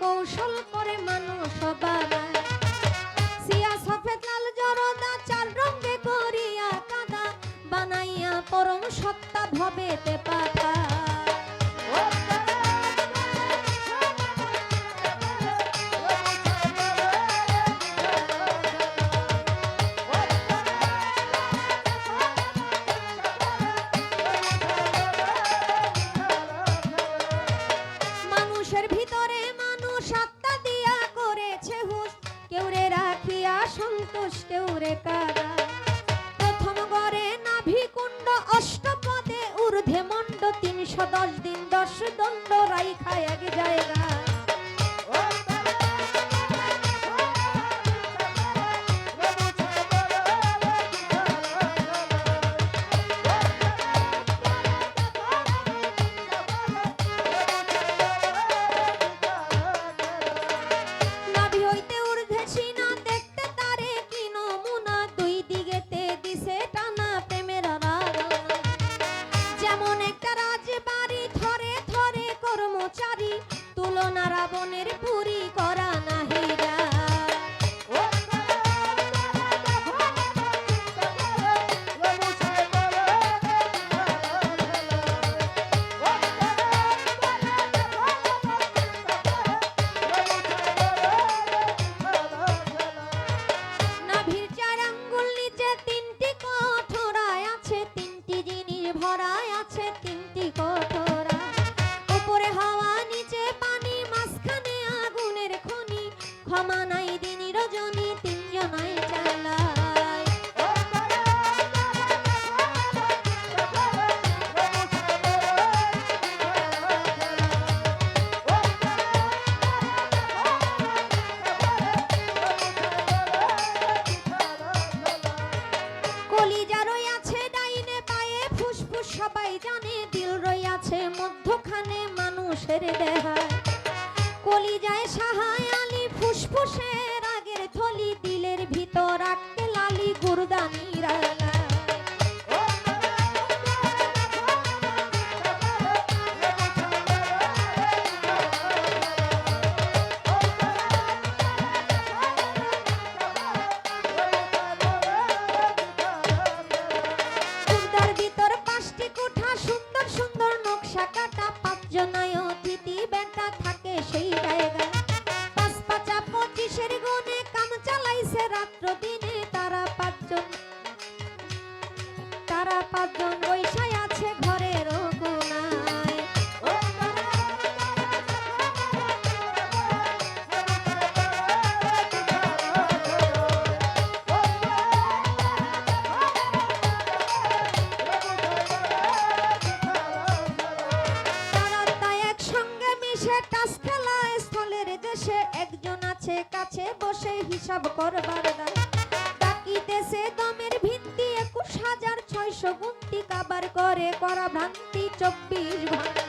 কৌশল করে মানুষ সিয়া সফেদ লাল জরদা চার রঙে করিয়া কাদা। বানাইয়া পরম সত্তা ভবেতে পাঠায়। অষ্টপদে ঊর্ধ্বে মণ্ড তিনশো দশ দিন দশ দণ্ড রাইখা এক ক্ষমা নাই কলিজা রইয়াছে ডাইনে পায়ে ফুসফুস সবাই জানে দিল রইয়াছে মধ্যখানে মানুষের আলি ফুসফুসের আগের থলি দিলের ভিতর আটকে লালি গুরদানি একজন আছে কাছে বসে হিসাব করবার দায়। দমের ভিত্তি একুশ হাজার ছয়শো গুন্তি কাবার করে, করা ভ্রান্তি চব্বিশ ঘন্টায়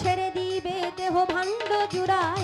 ছেড়ে দিবে দেহ ভাণ্ড জুড়ায়।